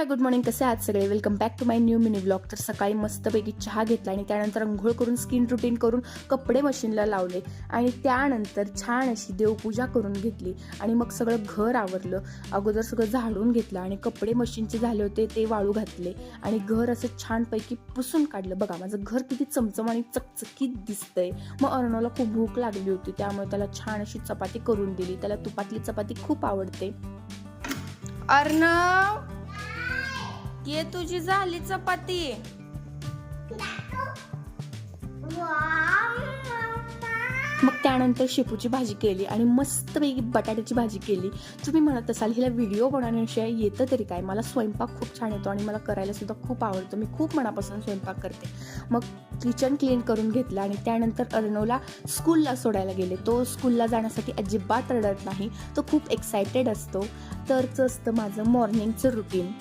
Hi good morning कसे आहात सगळे? Welcome back to my new mini blog तर सकाळी मस्तपैकी चहा घेतला आणि त्यानंतर अंघोळ करून स्किन रुटीन करून कपडे मशीनला लावले आणि त्यानंतर छान अशी देवपूजा करून घेतली आणि मग सगळं घर आवरलं. अगोदर सगळं झाडून घेतलं आणि कपडे मशीनचे झाले होते ते वाळू घातले आणि घर असं छानपैकी पुसून काढलं. बघा माझं घर किती चमचम आणि चकचकीत दिसतंय. मग अर्णवला खूप भूक लागली होती त्यामुळे त्याला छान अशी चपाती करून दिली. त्याला तुपातली चपाती खूप आवडते. अर्णव! ये तुझी झाली चपाती. मग त्यानंतर शेपूची भाजी केली आणि मस्तपैकी बटाट्याची भाजी केली. तुम्ही म्हणत असाल हिला व्हिडिओ बनवण्याशिवाय येतं तरी काय? मला स्वयंपाक खूप छान येतो आणि मला करायला सुद्धा खूप आवडतो. मी खूप मनापासून स्वयंपाक करते. मग किचन क्लीन करून घेतलं आणि त्यानंतर अर्णवला स्कूलला सोडायला गेले. तो स्कूलला जाण्यासाठी अजिबात रडत नाही. तो खूप एक्सायटेड असतो. तरच असतं माझं मॉर्निंगचं रुटीन